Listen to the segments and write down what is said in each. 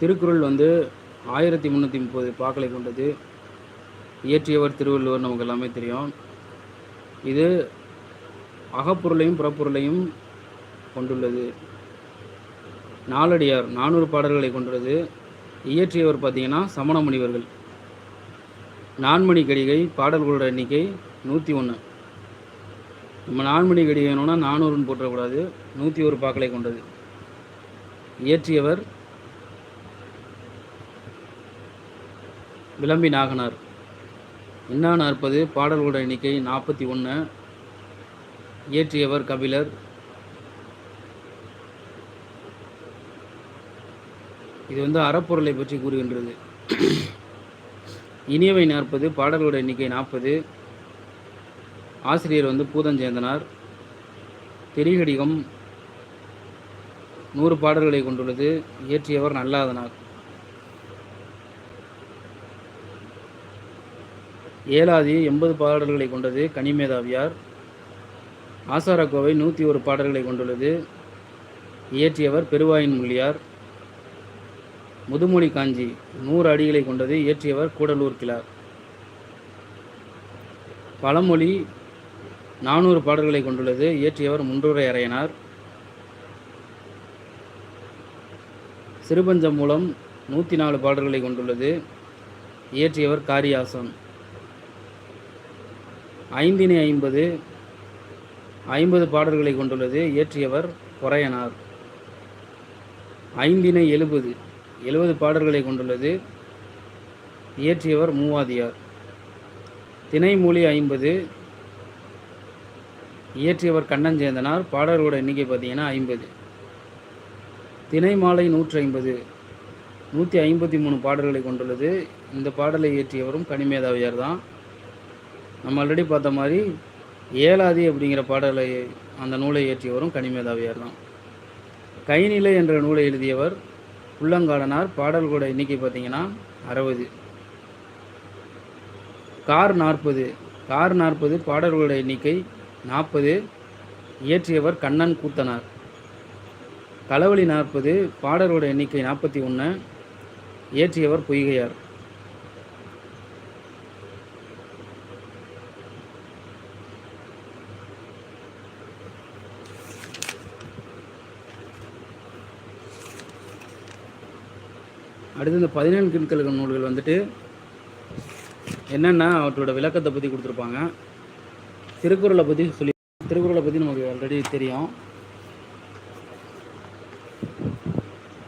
திருக்குறள் வந்து ஆயிரத்தி முந்நூற்றி முப்பது பாக்களை கொண்டது. இயற்றியவர் திருவள்ளுவர் நமக்கு எல்லாமே தெரியும். இது அகப்பொருளையும் புறப்பொருளையும் கொண்டுள்ளது. நாலடியார் நானூறு பாடல்களை கொண்டுள்ளது. இயற்றியவர் பார்த்தீங்கன்னா சமண முனிவர்கள் நான்மணி கடிகை பாடல்களோட எண்ணிக்கை நூற்றி ஒன்று நம்ம நான்மணி கடிகை வேணும்னா நானூறுன்னு போட்டக்கூடாது நூற்றி ஒரு பாக்களை கொண்டது. இயற்றியவர் விளம்பி நாகனார் இன்னா நாற்பது பாடல்களோட எண்ணிக்கை நாற்பத்தி ஒன்று இயற்றியவர் கபிலர். இது வந்து அறப்பொருளை பற்றி கூறுகின்றது. இனியவை நாற்பது பாடல்களோட எண்ணிக்கை நாற்பது. ஆசிரியர் வந்து பூதஞ்சேந்தனார். திரிகடிகம் நூறு பாடல்களை கொண்டுள்ளது. இயற்றியவர் நல்லாதனார். ஏலாதி எண்பது பாடல்களை கொண்டது கனிமேதாவியார். ஆசாரக்கோவை நூற்றி ஒரு பாடல்களை கொண்டுள்ளது. இயற்றியவர் பெருவாயின் முள்ளியார். முதுமொழி காஞ்சி நூறு அடிகளை கொண்டது இயற்றியவர் கூடலூர் கிளார் பழமொழி நானூறு பாடல்களை கொண்டுள்ளது இயற்றியவர் முன்றுரை அறையனார் சிறுபஞ்சம் மூலம் நூற்றி நாலு பாடல்களை கொண்டுள்ளது இயற்றியவர் காரியாசன். ஐந்தினை ஐம்பது ஐம்பது பாடல்களை கொண்டுள்ளது இயற்றியவர் பொறையனார் ஐந்தினை எழுபது எழுபது பாடல்களை கொண்டுள்ளது இயற்றியவர் மூவாதியார். திணைமொழி ஐம்பது இயற்றியவர் கண்ணஞ்சேந்தனார். பாடல்களோட எண்ணிக்கை பார்த்தீங்கன்னா ஐம்பது. திணைமாலை நூற்றி ஐம்பது நூற்றி ஐம்பத்தி மூணு பாடல்களை கொண்டுள்ளது. இந்த பாடலை இயற்றியவரும் கனிமேதாவியார் தான். நம்ம ஆல்ரெடி பார்த்த மாதிரி ஏலாதி அப்படிங்கிற பாடலை அந்த நூலை இயற்றியவரும் கனிமேதாவியார் தான். கைநிலை என்ற நூலை எழுதியவர் உள்ளங்காடனார் பாடல்களோட எண்ணிக்கை பார்த்தீங்கன்னா அறுபது. கார் நாற்பது. கார் நாற்பது பாடல்களோட எண்ணிக்கை நாற்பது. இயற்றியவர் கண்ணன் கூத்தனார். களவழி நாற்பது பாடல்களோட எண்ணிக்கை நாற்பத்தி ஒன்று இயற்றியவர் பொய்கையார். அடுத்து இந்த பதினேழு கீழ்கழக நூல்கள் வந்துட்டு என்னென்ன அவற்றோட விளக்கத்தை பற்றி கொடுத்துருப்பாங்க. திருக்குறளை பற்றி சொல்லி திருக்குறளை பற்றி நமக்கு ஆல்ரெடி தெரியும்.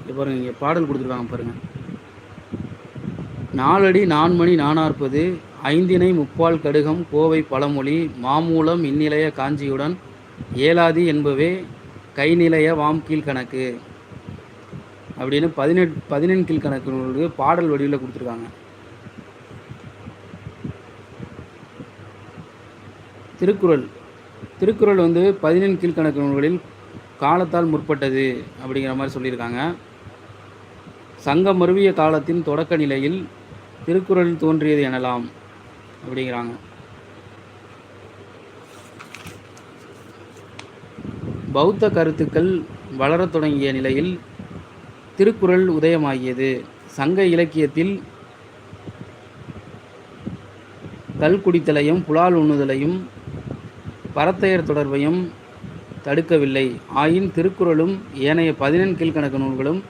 இப்போ பாருங்கள் இங்கே பாடல் கொடுத்துருக்காங்க பாருங்க. நாலடி நான்மணி நானாற்பது ஐந்தினை முப்பால் கடுகம் கோவை பழமொழி மாமூலம் இந்நிலைய காஞ்சியுடன் ஏலாதி என்பவே கைநிலைய வாம் கீழ்கணக்கு அப்படின்னு பதினெட் பதினெண் கீழ்கணக்கு பாடல் வடிவில் கொடுத்துருக்காங்க. திருக்குறள். திருக்குறள் வந்து பதினெண் கீழ்கணக்கு நூல்களில் காலத்தால் முற்பட்டது அப்படிங்கிற மாதிரி சொல்லியிருக்காங்க. சங்கம் மருவிய காலத்தின் தொடக்க நிலையில் திருக்குறள் தோன்றியது எனலாம் அப்படிங்கிறாங்க. பௌத்த கருத்துக்கள் வளரத் தொடங்கிய நிலையில் திருக்குறள் உதயமாகியது. சங்க இலக்கியத்தில் கல்குடித்தலையும் புலால் உண்ணுதலையும் பரத்தையர் தொடர்பையும் தடுக்கவில்லை. ஆயின் திருக்குறளும் ஏனைய பதினெண் கீழ்கணக்கு நூல்களும்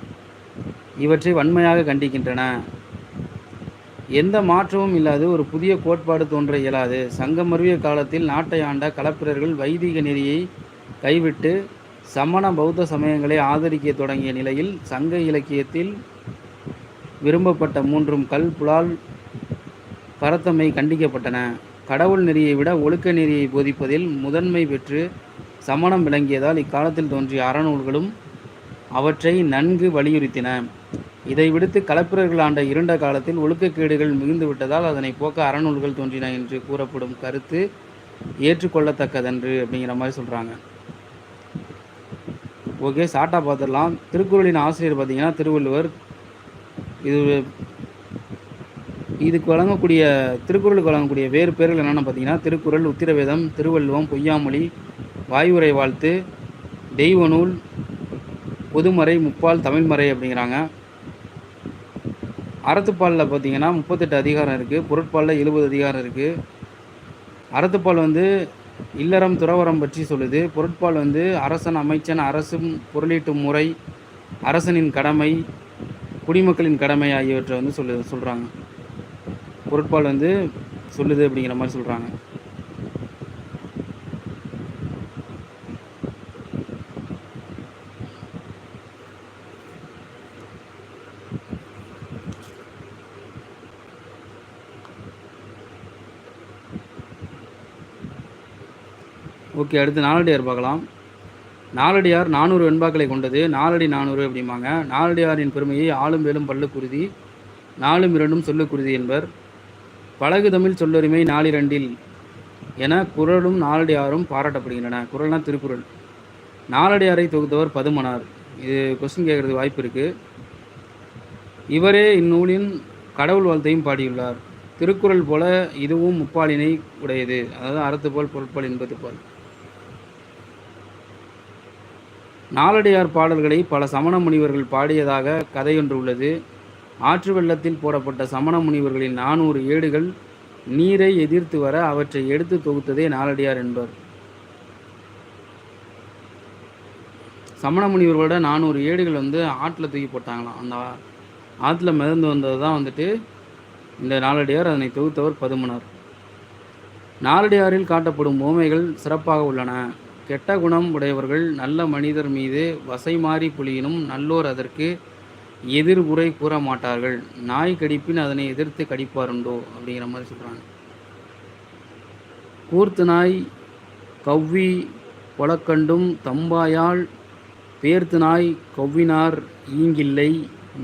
இவற்றை வன்மையாக கண்டிக்கின்றன. எந்த மாற்றமும் இல்லாது ஒரு புதிய கோட்பாடு தோன்ற இயலாது. சங்கமருவிய காலத்தில் நாட்டை ஆண்ட களப்பிரர்கள் வைதிக நெறியை கைவிட்டு சமண பௌத்த சமயங்களை ஆதரிக்க தொடங்கிய நிலையில் சங்க இலக்கியத்தில் விரும்பப்பட்ட மூன்றும் கல் புலால் பரத்தமை கண்டிக்கப்பட்டன. கடவுள் நெறியை விட ஒழுக்க நெறியை போதிப்பதில் முதன்மை பெற்று சமணம் விளங்கியதால் இக்காலத்தில் தோன்றிய அறநூல்களும் அவற்றை நன்கு வலியுறுத்தின. இதை விடுத்து களப்பிரர்கள் ஆண்ட இருண்ட காலத்தில் ஒழுக்கக்கேடுகள் மிகுந்து விட்டதால் அதனை போக்க அறநூல்கள் தோன்றின என்று கூறப்படும் கருத்து ஏற்றுக்கொள்ளத்தக்கதன்று அப்படிங்கிற மாதிரி சொல்கிறாங்க ஓகே ஷார்ட்டாக பார்த்துடலாம். திருக்குறளின் ஆசிரியர் பார்த்தீங்கன்னா திருவள்ளுவர். இது இதுக்கு வழங்கக்கூடிய திருக்குறளுக்கு வழங்கக்கூடிய வேறு பேர்கள் என்னென்னு பார்த்தீங்கன்னா திருக்குறள் உத்திரவேதம் திருவள்ளுவம் பொய்யாமொழி வாயுரை வாழ்த்து தெய்வ நூல் பொதுமறை முப்பால் தமிழ்மறை அப்படிங்கிறாங்க. அறத்துப்பாலில் பார்த்தீங்கன்னா முப்பத்தெட்டு அதிகாரம் இருக்குது பொருட்பாலில் எழுபது அதிகாரம் இருக்குது அறத்துப்பால் வந்து இல்லறம் துறவரம் பற்றி சொல்லுது. பொருட்பால் வந்து அரசன் அமைச்சன் அரசும் பொருளீட்டும் முறை அரசனின் கடமை குடிமக்களின் கடமை ஆகியவற்றை வந்து சொல்லு சொல்கிறாங்க பொருட்பால் வந்து சொல்லுது அப்படிங்கிற மாதிரி சொல்கிறாங்க ஓகே அடுத்து நாலடியார் பார்க்கலாம். நாலடியார் நானூறு வெண்பாக்களை கொண்டது. நாலடி நானூறு அப்படிம்பாங்க. நாலடியாரின் பெருமையை ஆளும் வேலும் பல்லு குருதி நாலும் இரண்டும் சொல்லு குருதி என்பர். பழகு தமிழ் சொல்லுரிமை நாலிரண்டில் என குரலும் நாலடியாரும் பாராட்டப்படுகின்றன. குரல்னா திருக்குறள். நாலடியாரை தொகுத்தவர் பதுமனார். இது கொஸ்டின் கேட்குறது வாய்ப்பு இருக்குது இவரே இந்நூலின் கடவுள் வாழ்த்தையும் பாடியுள்ளார். திருக்குறள் போல இதுவும் முப்பாலினை உடையது. அதாவது அறத்துப்பால் பொருட்பால் இன்பத்துப்பால் நாலடியார் பாடல்களை பல சமண முனிவர்கள் பாடியதாக கதையொன்று உள்ளது. ஆற்று வெள்ளத்தில் போடப்பட்ட சமண முனிவர்களின் நானூறு ஏடுகள் நீரை எதிர்த்து வர அவற்றை எடுத்து தொகுத்ததே நாலடியார் என்பர். சமண முனிவர்களோட நானூறு ஏடுகள் வந்து ஆற்றில் தூக்கி போட்டாங்களாம். அந்த ஆற்றுல மிதந்து வந்தது தான் வந்துட்டு இந்த நாலடியார் அதனை தொகுத்தவர் பதுமனார். நாலடியாரில் காட்டப்படும் ஓமைகள் சிறப்பாக உள்ளன. கெட்ட குணம் உடையவர்கள் நல்ல மனிதர் மீது வசை மாறி புலியினும் நல்லோர் அதற்கு எதிர் உரை கூற மாட்டார்கள். நாய் கடிப்பின் அதனை எதிர்த்து கடிப்பாருண்டோ? அப்படிங்கிற மாதிரி சொல்கிறாங்க கூர்த்து நாய் கவ்வி கொலக்கண்டும் தம்பாயால் பேர்த்து நாய் கவ்வினார் ஈங்கில்லை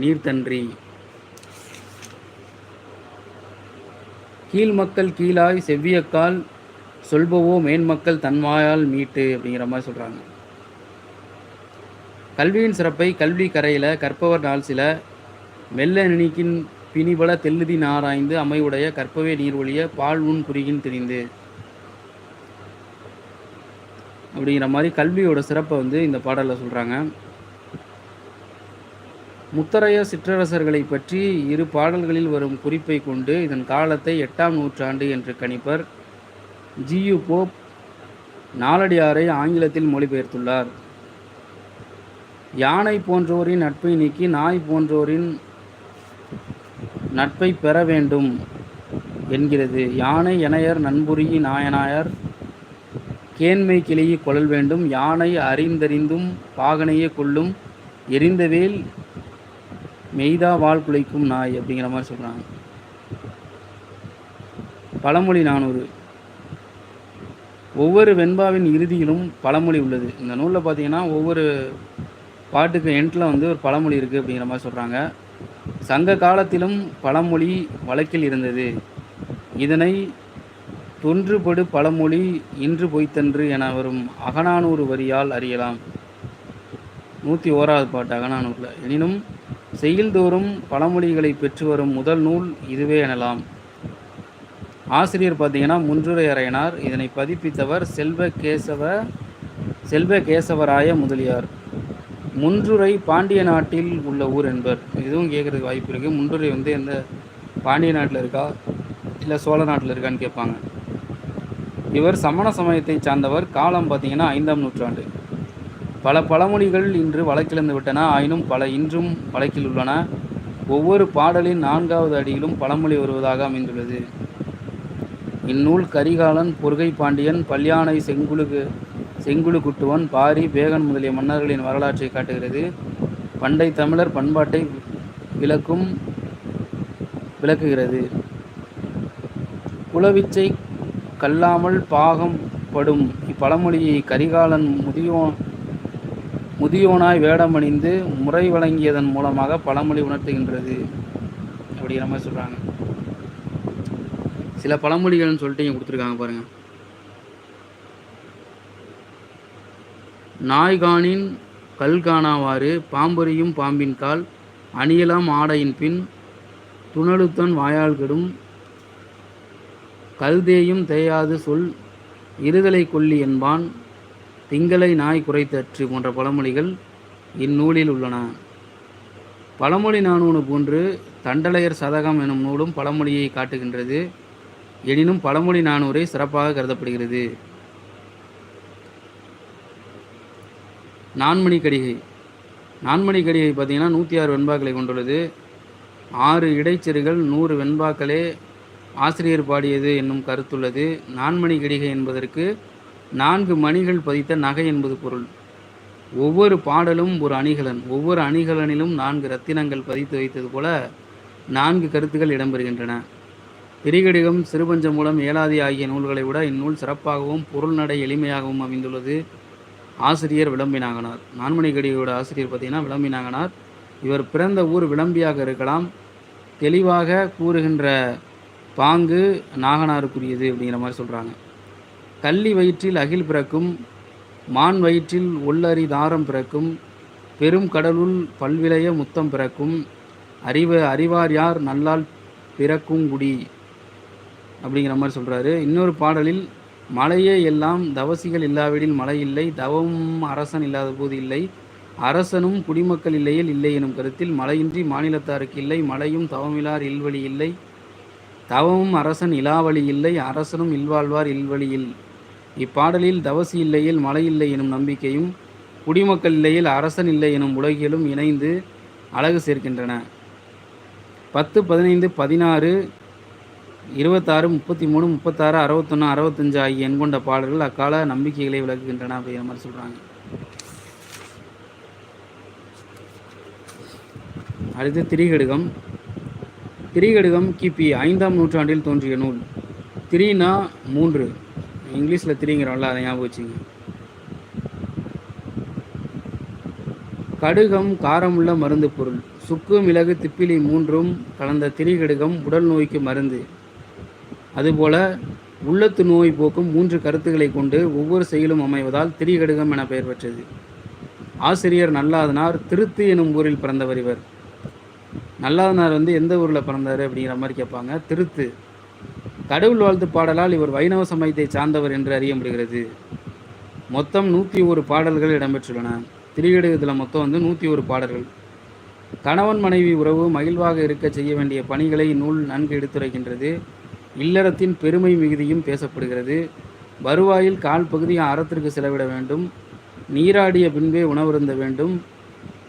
நீர்த்தன்றி. கீழ் மக்கள் கீழாய் செவ்வியக்கால் சொல்பவோ மேன்மக்கள் தன்வாயால் மீட்டு அப்படிங்கிற மாதிரி சொல்கிறாங்க கல்வியின் சிறப்பை கல்வி கரையில் கற்பவர் நாள் சில மெல்ல நினைக்கின் பிணிபல தெல்லுதி நாராய்ந்து அமைவுடைய கற்பவே நீர் ஒழிய பால் உன் குறிகின் தெரிந்து. அப்படிங்கிற மாதிரி கல்வியோட சிறப்பை வந்து இந்த பாடலில் சொல்கிறாங்க முத்தரைய சிற்றரசர்களை பற்றி இரு பாடல்களில் வரும் குறிப்பை கொண்டு இதன் காலத்தை எட்டாம் நூற்றாண்டு என்று கணிப்பர். ஜியு போப் நாலடியாரை ஆங்கிலத்தில் மொழிபெயர்த்துள்ளார். யானை போன்றோரின் நட்பை நீக்கி நாய் போன்றோரின் நட்பை பெற வேண்டும் என்கிறது. யானை எனையர் நண்புரி நாயனாயர் கேண்மை கிளையை கொள்ளல் வேண்டும். யானை அறிந்தறிந்தும் பாகனையே கொள்ளும் எரிந்தவேல் மெய்தா வாழ் குலைக்கும் நாய் அப்படிங்கிற மாதிரி சொல்கிறாங்க பழமொழி நானூறு. ஒவ்வொரு வெண்பாவின் இறுதியிலும் பழமொழி உள்ளது. இந்த நூலில் பார்த்தீங்கன்னா ஒவ்வொரு பாட்டுக்கு எண்டில் வந்து ஒரு பழமொழி இருக்குது அப்படிங்கிற மாதிரி சொல்கிறாங்க சங்க காலத்திலும் பழமொழி வழக்கில் இருந்தது. இதனை தொன்றுபடு பழமொழி இன்று பொய்த்தன்று என வரும் அகநானூறு வரியால் அறியலாம். நூற்றி ஓராவது பாட்டு அகநானூரில். எனினும் செயல்தோறும் பழமொழிகளை பெற்று வரும் முதல் நூல் இதுவே எனலாம். ஆசிரியர் பார்த்தீங்கன்னா முன்றுரை அறையனார். இதனை பதிப்பித்தவர் செல்வ கேசவ செல்வ கேசவராய முதலியார். முன்றுரை பாண்டிய நாட்டில் உள்ள ஊர் என்பர். இதுவும் கேட்குறதுக்கு வாய்ப்பு இருக்குது முன்றுரை வந்து எந்த பாண்டிய நாட்டில் இருக்கா? இல்லை சோழ நாட்டில் இருக்கான்னு கேட்பாங்க. இவர் சமண சமயத்தை சார்ந்தவர். காலம் பார்த்தீங்கன்னா ஐந்தாம் நூற்றாண்டு. பல பழமொழிகள் இன்று வழக்கிழந்து விட்டன. ஆயினும் பல இன்றும் வழக்கில் உள்ளன. ஒவ்வொரு பாடலின் நான்காவது அடியிலும் பழமொழி வருவதாக அமைந்துள்ளது. இந்நூல் கரிகாலன் பொறுகை பாண்டியன் பல்யானை செங்குழு செங்குழு குட்டுவன் பாரி பேகன் முதலிய மன்னர்களின் வரலாற்றை காட்டுகிறது. பண்டை தமிழர் பண்பாட்டை விளக்கும் விளக்குகிறது. குலவிச்சை கல்லாமல் பாகம் படும் இப்பழமொழியை கரிகாலன் முதியோ முதியோனாய் வேடமணிந்து முறை வழங்கியதன் மூலமாக பழமொழி உணர்த்துகின்றது. அப்படிங்கிற மாதிரி சொல்கிறாங்க சில பழமொழிகள்னு சொல்லிட்டு இங்கே கொடுத்துருக்காங்க பாருங்கள் நாய்கானின் கல்கானாவாறு பாம்பொறியும் பாம்பின் கால் அணியலாம் ஆடையின் பின் துணலுத்தன் வாயால் கெடும். கல்தேயும் தேயாது சொல் இருதலை கொல்லி என்பான். திங்களை நாய் குறைத்தற்று போன்ற பழமொழிகள் இந்நூலில் உள்ளன. பழமொழி நானூனு போன்று தண்டலையர் சதகம் எனும் நூலும் பழமொழியை காட்டுகின்றது. எனினும் பழமொழி நானூரை சிறப்பாக கருதப்படுகிறது. நான்மணி கடிகை. நான்மணி கடிகை பார்த்தீங்கன்னா நூற்றி ஆறு வெண்பாக்களை கொண்டுள்ளது. ஆறு இடைச்செருகள் நூறு வெண்பாக்களே ஆசிரியர் பாடியது என்னும் கருத்துள்ளது. நான்மணி கடிகை என்பதற்கு நான்கு மணிகள் பதித்த நகை என்பது பொருள். ஒவ்வொரு பாடலும் ஒரு அணிகலன் ஒவ்வொரு அணிகலனிலும் நான்கு ரத்தினங்கள் பதித்து வைத்தது போல நான்கு கருத்துக்கள் இடம்பெறுகின்றன. திரிகடிகம் சிறுபஞ்சம் மூலம் ஏலாதி ஆகிய நூல்களை விட இந்நூல் சிறப்பாகவும் பொருள் நடை எளிமையாகவும் அமைந்துள்ளது. ஆசிரியர் விளம்பினாங்கனார். நான்மணி கடிகையோட ஆசிரியர் பார்த்தீங்கன்னா விளம்பினாங்கனார். இவர் பிறந்த ஊர் விளம்பியாக இருக்கலாம். தெளிவாக கூறுகின்ற பாங்கு நாகனாருக்குரியது அப்படிங்கிற மாதிரி சொல்கிறாங்க கள்ளி வயிற்றில் அகில் பிறக்கும் மான் வயிற்றில் உள்ளறி தாரம் பிறக்கும் பெரும் கடலுள் பல்விளைய முத்தம் பிறக்கும் அறிவ அறிவார் யார் நல்லால் பிறக்கும் குடி. அப்படிங்கிற மாதிரி சொல்கிறாரு இன்னொரு பாடலில் மலையே எல்லாம் தவசிகள் இல்லாவிடில் மழை இல்லை தவமும் அரசன் இல்லாத போது இல்லை அரசனும் குடிமக்கள் இல்லையில் இல்லை எனும் கருத்தில் மழையின்றி மாநிலத்தாருக்கு இல்லை மழையும் தவமிலார் இல்வழி இல்லை தவமும் அரசன் இலாவழி இல்லை அரசனும் இல்வாழ்வார் இல்வழியில் இப்பாடலில் தவசி இல்லையில் மழை இல்லை எனும் நம்பிக்கையும் குடிமக்கள் இல்லையில் அரசன் இல்லை எனும் உலகிலும் இணைந்து அழகு சேர்க்கின்றன. பத்து பதினைந்து பதினாறு இருபத்தாறு முப்பத்தி மூணு முப்பத்தாறு அறுபத்தொன்று அறுபத்தஞ்சு ஆகிய எண் கொண்ட பாடல்கள் அக்கால நம்பிக்கைகளை விளக்குகின்றன அப்படிங்கிற மாதிரி சொல்கிறாங்க அடுத்து திரிகடுகம். திரிகடுகம் கிபி ஐந்தாம் நூற்றாண்டில் தோன்றிய நூல். திரினா மூன்று. இங்கிலீஷில் திரிங்கிறோம்ல அதை ஞாபகம் வச்சுங்க. கடுகம் காரமுள்ள மருந்து பொருள். சுக்கு மிளகு திப்பிலி மூன்றும் கலந்த திரிகடுகம் உடல் நோய்க்கு மருந்து. அதுபோல உள்ளத்து நோய் போக்கும் மூன்று கருத்துக்களை கொண்டு ஒவ்வொரு செயலும் அமைவதால் திரிகடுகம் என பெயர் பெற்றது. ஆசிரியர் நல்லாதனார் திருத்து எனும் ஊரில் பிறந்தவர் இவர். நல்லாதனார் வந்து எந்த ஊரில் பிறந்தார் அப்படிங்கிற மாதிரி கேட்பாங்க. திருத்து. கடவுள் வாழ்த்து பாடலால் இவர் வைணவ சமயத்தை சார்ந்தவர் என்று அறியப்படுகிறது மொத்தம் நூற்றி ஒரு பாடல்கள் இடம்பெற்றுள்ளன. திரிகடுகத்தில் மொத்தம் வந்து நூற்றி ஒரு பாடல்கள். கணவன் மனைவி உறவு மகிழ்வாக இருக்க செய்ய வேண்டிய பணிகளை நூல் நன்கு எடுத்துரைக்கின்றது. இல்லறத்தின் பெருமை மிகுதியும் பேசப்படுகிறது. வருவாயில் கால் பகுதி அறத்திற்கு செலவிட வேண்டும். நீராடிய பின்பே உணவருந்த வேண்டும்.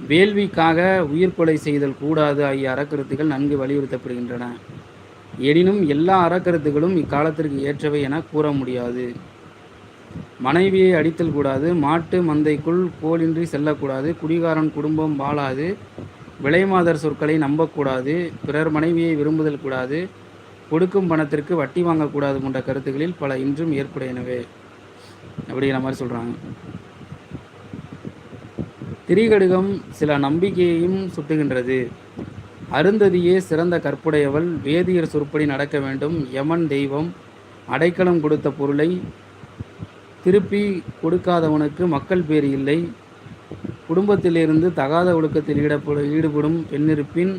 வேள்விக்காக உயிர் கொலை செய்தல் கூடாது ஆகிய அறக்கருத்துகள் நன்கு வலியுறுத்தப்படுகின்றன. எனினும் எல்லா அறக்கருத்துகளும் இக்காலத்திற்கு ஏற்றவை என கூற முடியாது. மனைவியை அடித்தல் கூடாது மாட்டு மந்தைக்குள் கோலின்றி செல்லக்கூடாது குடிகாரன் குடும்பம் வாழாது விலைமாதர் சொற்களை நம்பக்கூடாது பிறர் மனைவியை விரும்புதல் கூடாது கொடுக்கும் பணத்திற்கு வட்டி வாங்கக்கூடாது போன்ற கருத்துக்களில் பல இன்றும் ஏற்புடையனவே. அப்படிங்கிற மாதிரி சொல்கிறாங்க திரிகடுகம் சில நம்பிக்கையையும் சுட்டுகின்றது. அருந்ததியே சிறந்த கற்புடையவள் வேதியர் சொற்படி நடக்க வேண்டும். யமன் தெய்வம் அடைக்கலம் கொடுத்த பொருளை திருப்பி கொடுக்காதவனுக்கு மக்கள் பேர் இல்லை. குடும்பத்திலிருந்து தகாத ஒழுக்கத்தில் ஈடுபடும் ஈடுபடும் பெண்ணிருப்பின்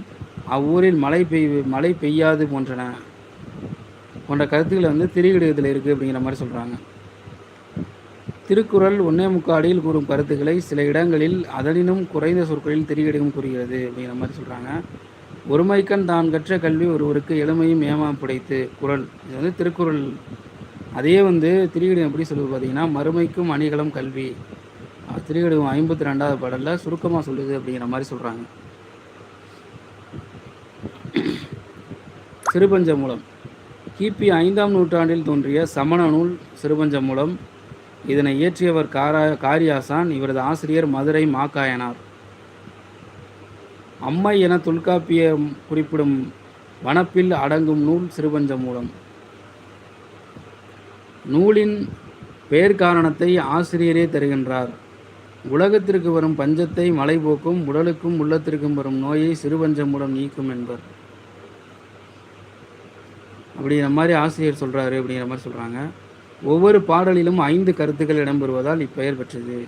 அவ்வூரில் மழை பெய் மழை பெய்யாது போன்றன. போன்ற கருத்துக்களை வந்து திரிகிடுதல் இருக்குது அப்படிங்கிற மாதிரி சொல்கிறாங்க திருக்குறள் ஒன்னே முக்காடியில் கூறும் கருத்துக்களை சில இடங்களில் அதனினும் குறைந்த சொற்களில் திரிகடிகம் கூறுகிறது அப்படிங்கிற மாதிரி சொல்கிறாங்க ஒருமைக்கண் தான் கற்ற கல்வி ஒருவருக்கு எளிமையும் ஏமா புடைத்து. குரல் இது வந்து திருக்குறள். அதே வந்து திரிகடிகம் எப்படி சொல்லுது பார்த்தீங்கன்னா மறுமைக்கும் அணிகளும் கல்வி. திரிகடிகம் ஐம்பத்தி ரெண்டாவது பாடலில் சுருக்கமாக சொல்லுது அப்படிங்கிற மாதிரி சொல்கிறாங்க சிறுபஞ்ச மூலம். கிபி ஐந்தாம் நூற்றாண்டில் தோன்றிய சமண நூல் சிறுபஞ்சம் மூலம் இதனை இயற்றியவர் காரா காரியாசான். இவரது ஆசிரியர் மதுரை மாக்காயனார். அம்மை என தொல்காப்பியம் குறிப்பிடும் வனப்பில் அடங்கும் நூல் சிறுபஞ்ச மூலம். நூலின் பெயர் காரணத்தை ஆசிரியரே தருகின்றார். உலகத்திற்கு வரும் பஞ்சத்தை மலை போக்கும் உடலுக்கும் உள்ளத்திற்கும் வரும் நோயை சிறுபஞ்சம் மூலம் நீக்கும் என்பர். அப்படிங்கிற மாதிரி ஆசிரியர் சொல்கிறாரு அப்படிங்கிற மாதிரி சொல்கிறாங்க ஒவ்வொரு பாடலிலும் ஐந்து கருத்துக்கள் இடம்பெறுவதால் இப்பெயர் பெற்றது.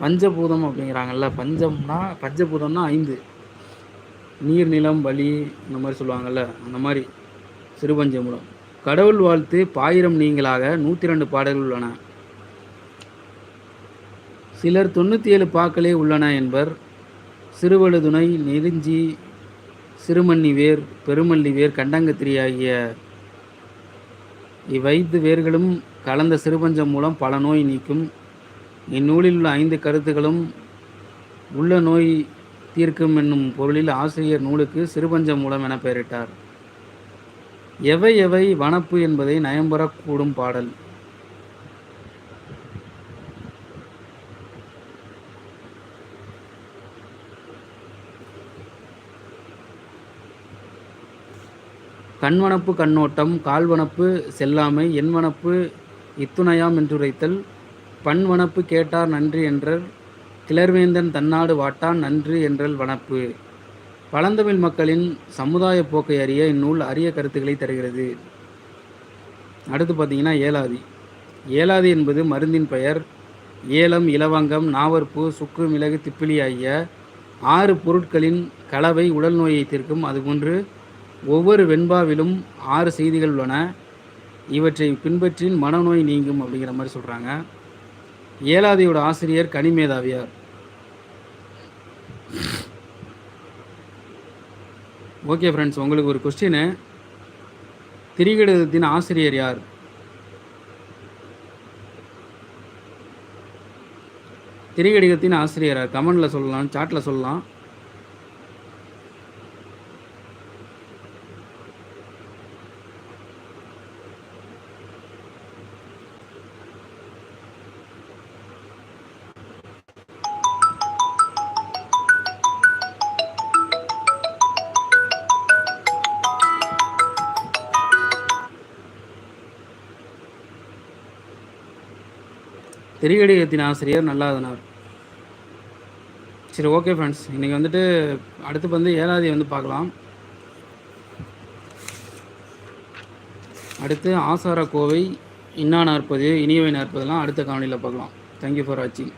பஞ்சபூதம் அப்படிங்கிறாங்கல்ல பஞ்சம்னா பஞ்சபூதம்னா ஐந்து. நீர் நிலம் வலி இந்த மாதிரி சொல்லுவாங்கள்ல அந்த மாதிரி சிறுபஞ்சமூலம். கடவுள் வாழ்த்து பாயிரம் நீங்களாக நூற்றி ரெண்டு பாடல்கள் உள்ளன. சிலர் தொண்ணூற்றி ஏழு பாக்களே உள்ளன என்பர். சிறுவழுதுணை நெருஞ்சி சிறுமண்ணி வேர் பெருமல்லி வேர் கண்டங்கத்திரி ஆகிய இவ்வைத்து வேர்களும் கலந்த சிறுபஞ்சம் மூலம் பல நோய் நீக்கும். இந்நூலில் உள்ள ஐந்து கருத்துகளும் உள்ள நோய் தீர்க்கும் என்னும் பொருளில் ஆசிரியர் நூலுக்கு சிறுபஞ்சம் மூலம் என பெயரிட்டார். எவை எவை வனப்பு என்பதை நயம்பெறக்கூடும் பாடல். கண்வனப்பு கண்ணோட்டம் கால்வனப்பு செல்லாமை எண்வனப்பு இத்துணையாம் என்றுரைத்தல் பண்வனப்பு கேட்டார் நன்றி என்றர் கிளர்வேந்தன் தன்னாடு வாட்டான் நன்று என்றல் வனப்பு. பழந்தமிழ் மக்களின் சமுதாய போக்கை அறிய இந்நூல் அரிய கருத்துக்களை தருகிறது. அடுத்து பார்த்தீங்கன்னா ஏலாதி. ஏலாதி என்பது மருந்தின் பெயர். ஏலம் இலவங்கம் நாவற்பூ சுக்கு மிளகு திப்பிலி ஆகிய ஆறு பொருட்களின் கலவை உடல் நோயை தீர்க்கும். அதுபோன்று ஒவ்வொரு வெண்பாவிலும் ஆறு செய்திகள் உள்ளன. இவற்றை பின்பற்றின் மனநோய் நீங்கும் அப்படிங்கிற மாதிரி சொல்கிறாங்க ஏலாதியோட ஆசிரியர் கனிமேதாவியார். ஓகே ஃப்ரெண்ட்ஸ் உங்களுக்கு ஒரு கொஸ்டின் திரிகடகத்தின் ஆசிரியர் யார்? திரிகடிகத்தின் ஆசிரியர்? யார் கமெண்டில் சொல்லலாம் சாட்டில் சொல்லலாம். திரிகடிகத்தின் ஆசிரியர் நல்லாதனார். சரி ஓகே ஃப்ரெண்ட்ஸ் இன்றைக்கி வந்துட்டு அடுத்து வந்து ஏழாதி வந்து பார்க்கலாம். அடுத்து ஆசார கோவை இன்னா நாற்பது இனியவை நாற்பதுலாம் அடுத்த காணொலியில் பார்க்கலாம். தேங்க்யூ ஃபார் வாட்சிங்